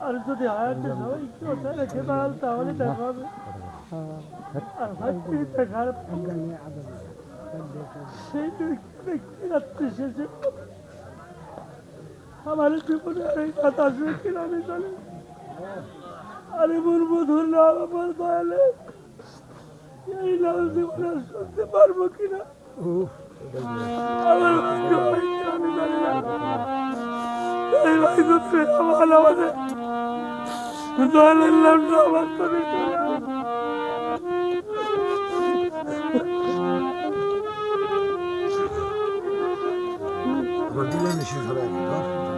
আর যদি তাহলে আমার আমি জীবনে শুনতে পারব কিনা? আমার আমি জানি ويزيد فيها وعلى وجه دعنا لم نعمل طريقنا ودينا نشوف هذا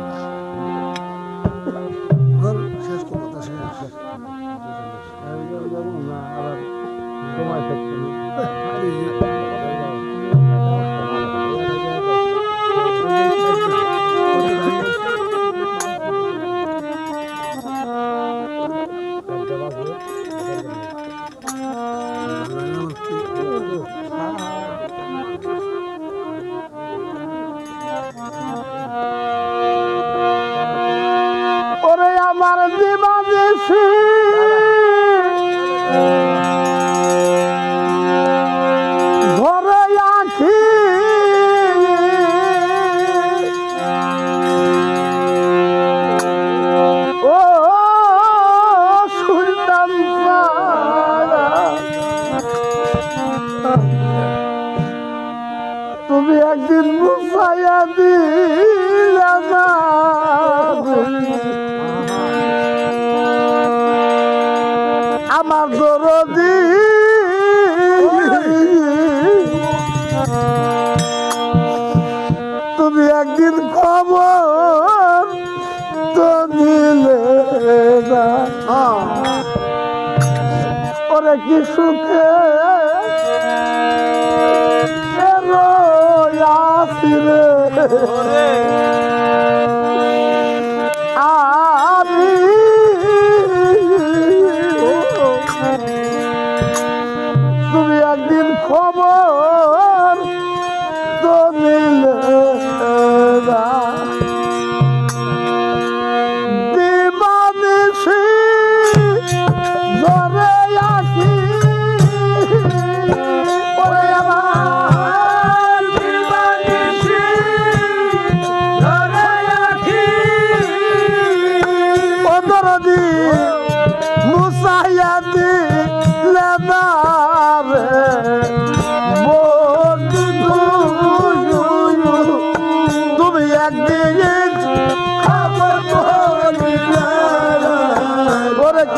그래.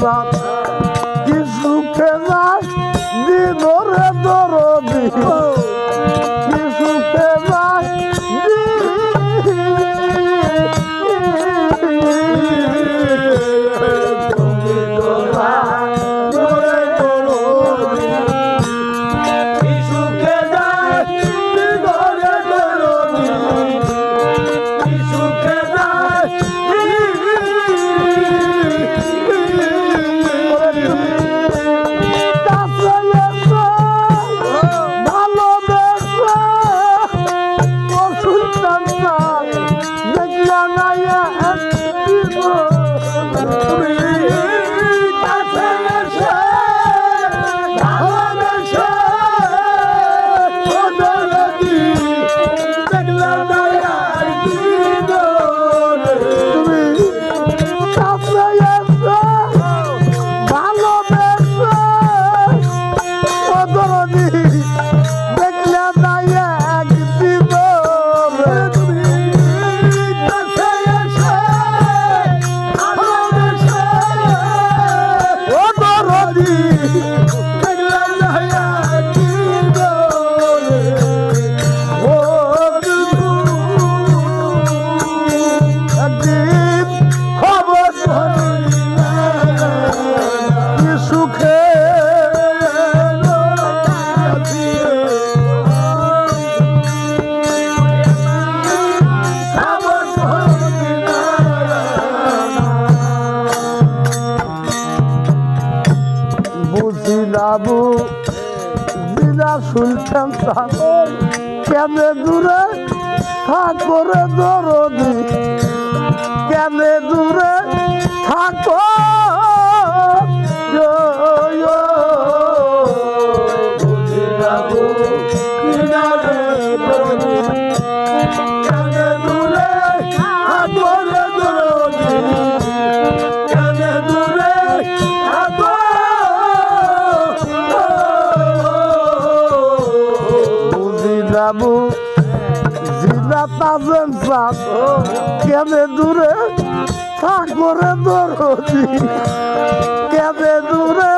love কেনে দূরে থাকরে দরদি? কেনে দূরে থাকো বাঁচো কেমনে দূরে? থাকব দরদি। কেমনে দূরে?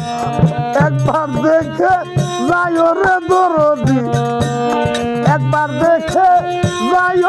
একবার দেখে যাই রে দরদি। একবার দেখে যাই